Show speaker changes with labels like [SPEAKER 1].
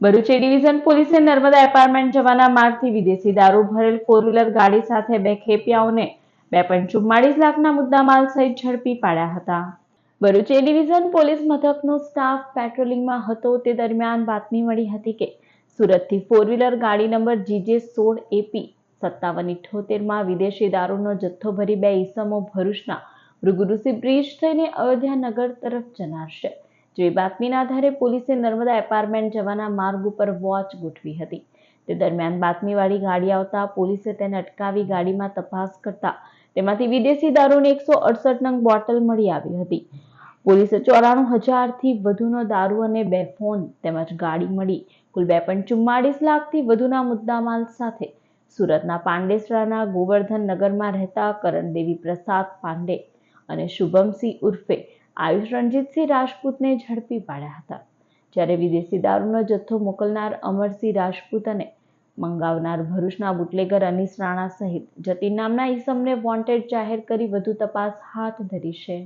[SPEAKER 1] Bharuch division પોલીસે Narmada apartment જવાના માર્ગથી વિદેશી દારૂ ભરેલ ફોર વ્હીલર ગાડી સાથે બે ખેપિયાઓને બે પોઈન્ટ ચુમ્માળીસ લાખના મુદ્દામાલ સહિત ઝડપી પાડ્યા હતા. ભરૂચ ડિવિઝન પોલીસ મથકનો સ્ટાફ પેટ્રોલિંગમાં હતો. તે દરમિયાન બાતમી મળી હતી કે સુરતથી ફોર વ્હીલર ગાડી નંબર જીજે સોળ એપી સત્તાવન ઇઠ્ઠોતેરમાં વિદેશી દારૂનો જથ્થો ભરી બે ઈસમો ભરૂચના મૃગુરુસી બ્રિજ થઈને અયોધ્યા નગર તરફ જનાર છે. જેવી બાતમીના આધારે પોલીસે નર્મદા એપાર્ટમેન્ટ જવાના માર્ગ ઉપર વોચ ગોઠવી હતી. તે દરમિયાન બાતમીવાળી ગાડી આવતા પોલીસે તેને અટકાવી ગાડીમાં તપાસ કરતા તેમાંથી વિદેશી દારૂની એકસો અડસઠ નંગ બોટલ મળી આવી હતી. પોલીસે ચોરાણું હજારથી વધુનો દારૂ અને બે ફોન તેમજ ગાડી મળી કુલ બે પોઈન્ટ ચુમ્માળીસ લાખથી વધુના મુદ્દામાલ સાથે સુરતના પાંડેસરાના ગોવર્ધન નગરમાં રહેતા કરણદેવી પ્રસાદ પાંડે અને શુભમસિંહ ઉર્ફે આયુષ રણજીતસિંહ રાજપૂતને ઝડપી પાડ્યા હતા. જ્યારે વિદેશી દારૂનો જથ્થો મોકલનાર અમરસિંહ રાજપૂત અને મંગાવનાર ભરૂચના બુટલેગર અનિસ રાણા સહિત જતીન નામના ઈસમને વોન્ટેડ જાહેર કરી વધુ તપાસ હાથ ધરી છે.